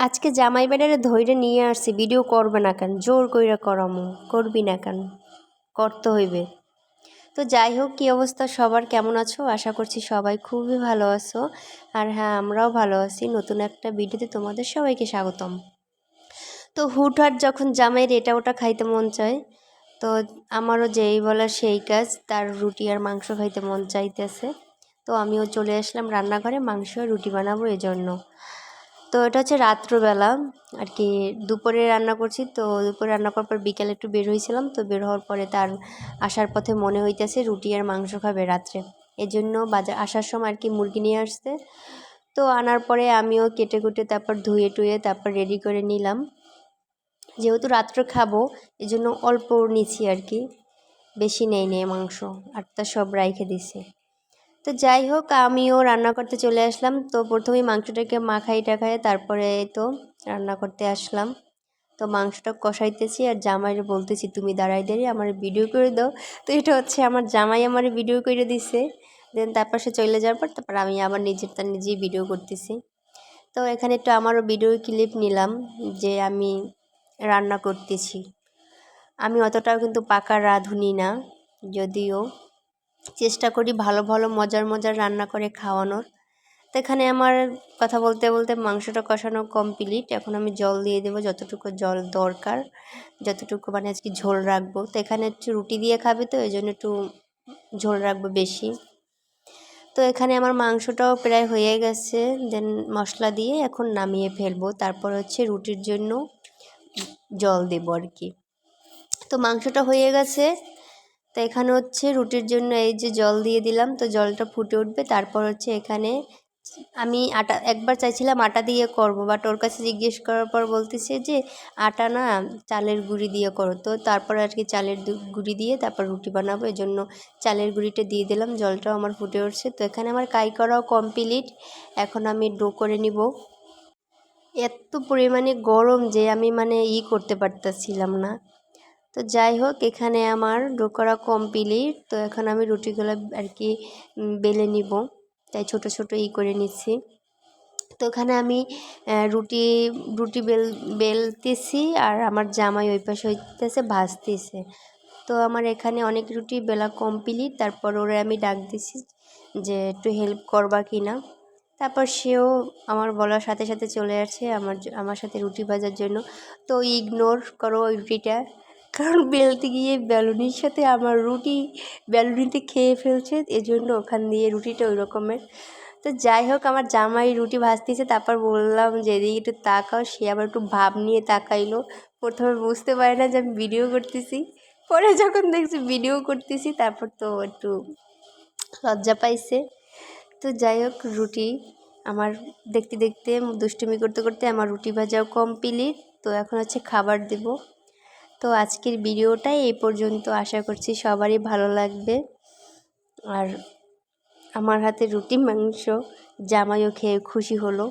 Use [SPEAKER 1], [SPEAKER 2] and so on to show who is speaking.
[SPEAKER 1] আজকে জামাই বেড়ারে ধৈর্য নিয়ে আসছি, ভিডিও করবে না কেন? জোর কইরা করামো করবি না কেন? করতে হইবে। তো যাই হোক, কী অবস্থা? সবার কেমন আছো? আশা করছি সবাই খুবই ভালো আছো। আর হ্যাঁ আমরাও ভালো আছি। নতুন একটা ভিডিওতে তোমাদের সবাইকে স্বাগতম। তো হুটহাট যখন জামাইয়ের এটা ওটা খাইতে মন চায়, তো আমারও যেই বলা সেই কাজ, তার রুটি আর মাংস খাইতে মন চাইতেছে। তো আমিও চলে আসলাম রান্নাঘরে, মাংস আর রুটি বানাবো এজন্য। তো এটা হচ্ছে রাত্রবেলা আর কি দুপুরে রান্না করছি। তো দুপুরে রান্না করার পর বিকেলে একটু বের হয়েছিলাম। তো বের হওয়ার পরে তার আসার পথে মনে হইতেছে রুটি আর মাংস খাবে রাত্রে। এই জন্য বাজার আসার সময় আর কি মুরগি নিয়ে আসতে তো আনার পরে আমিও কেটে কুটে তারপর ধুয়ে টুয়ে তারপর রেডি করে নিলাম। যেহেতু রাত্রে খাব, এজন্য অল্প নিছি আর কি বেশি নেই নেই মাংস। আর তা সব রাইখে দিছি। তো যাই হোক, আমিও রান্না করতে চলে আসলাম। তো প্রথমেই মাংসটাকে মাখাই টাখাই, তারপরে তো রান্না করতে আসলাম। তো মাংসটা কষাইতেছি আর জামাইরে বলতেছি, তুমি দাঁড়াই দাঁড়িয়ে আমার ভিডিও করে দাও। তো এটা হচ্ছে আমার জামাই আমার ভিডিও করে দিছে। দেন তারপর সে চলে যাওয়ার পর তারপর আমি আবার নিজের তার নিজেই ভিডিও করতেছি। তো এখানে একটু আমারও ভিডিও ক্লিপ নিলাম যে আমি রান্না করতেছি। আমি অতটাও কিন্তু পাকা রাঁধুনি না, যদিও। চেষ্টা করি ভালো ভালো, মজার মজার রান্না করে খাওয়ানোর। তো এখানে আমার কথা বলতে বলতে মাংসটা কষানো কমপ্লিট এখন আমি জল দিয়ে দেবো, যতটুকু জল দরকার, যতটুকু মানে আজকে ঝোল রাখব। তো এখানে একটু রুটি দিয়ে খাবে তো এই জন্য একটু ঝোল রাখব বেশি। তো এখানে আমার মাংসটাও প্রায় হয়ে গেছে। দেন মশলা দিয়ে এখন নামিয়ে ফেলব। তারপর হচ্ছে রুটির জন্য জল দেবো আর কি। তো মাংসটা হয়ে গেছে। তো এখানে হচ্ছে রুটির জন্য এই যে জল দিয়ে দিলাম, তো জলটা ফুটে উঠবে। তারপর হচ্ছে এখানে আমি আটা, একবার চাইছিলাম আটা দিয়ে করব বাট ওর কাছে জিজ্ঞেস করার পর বলতেছে যে, আটা না চালের গুঁড়ি দিয়ে করো। তো তারপর আর কি চালের গুঁড়ি দিয়ে তারপর রুটি বানাবো এই জন্য চালের গুঁড়িটা দিয়ে দিলাম, জলটাও আমার ফুটে উঠছে। তো এখানে আমার কাই করাও কমপ্লিট, এখন আমি ডো করে নিব। এত পরিমাণে গরম যে আমি মানে ই করতে পারতেছিলাম না। তো যাই হোক, এখানে আমার ডো করা কমপ্লিট। তো এখন আমি রুটিগুলো আর কি বেলে নিব। তাই ছোট ছোট ই করে নিচ্ছি। তো এখানে আমি রুটি রুটি বেল, বেলতেছি আর আমার জামাই ওই পাশে হইতেছে, ভাজতেছে। তো আমার এখানে অনেক রুটি বেলা কমপ্লিট। তারপর ওরে আমি ডাক দিছি যে, একটু হেল্প করবা কি না? তারপর সেও আমার বলার সাথে সাথে চলে আসছে আমার আমার সাথে রুটি ভাজার জন্য। তো ইগনোর করো ওই রুটিটা। কারণ বেলতে গিয়ে বেলুনির সাথে আমার রুটি বেলুনিতে খেয়ে ফেলছে, এজন্য ওখান দিয়ে রুটিটা ওই রকমের তো যাই হোক, আমার জামাই রুটি ভাজতেছে, তারপর বললাম যে এদিকে একটু তাকাও, সে আবার একটু ভাব নিয়ে তাকাইলো। প্রথমে বুঝতে পারে না যে আমি ভিডিও করতেছি। পরে যখন দেখছি ভিডিও করতেছি, তারপর তো একটু লজ্জা পাইছে। তো যাই হোক, রুটি আমার দেখতে দেখতে, দুষ্টুমি করতে করতে আমার রুটি ভাজাও কমপ্লিট তো এখন হচ্ছে খাবার দেবো। তো আজকের ভিডিওটাই এই পর্যন্ত। আশা করছি সবারই ভালো লাগবে। আর আমার হাতে রুটি, মাংস, জামাইও খেয়ে খুশি হলো।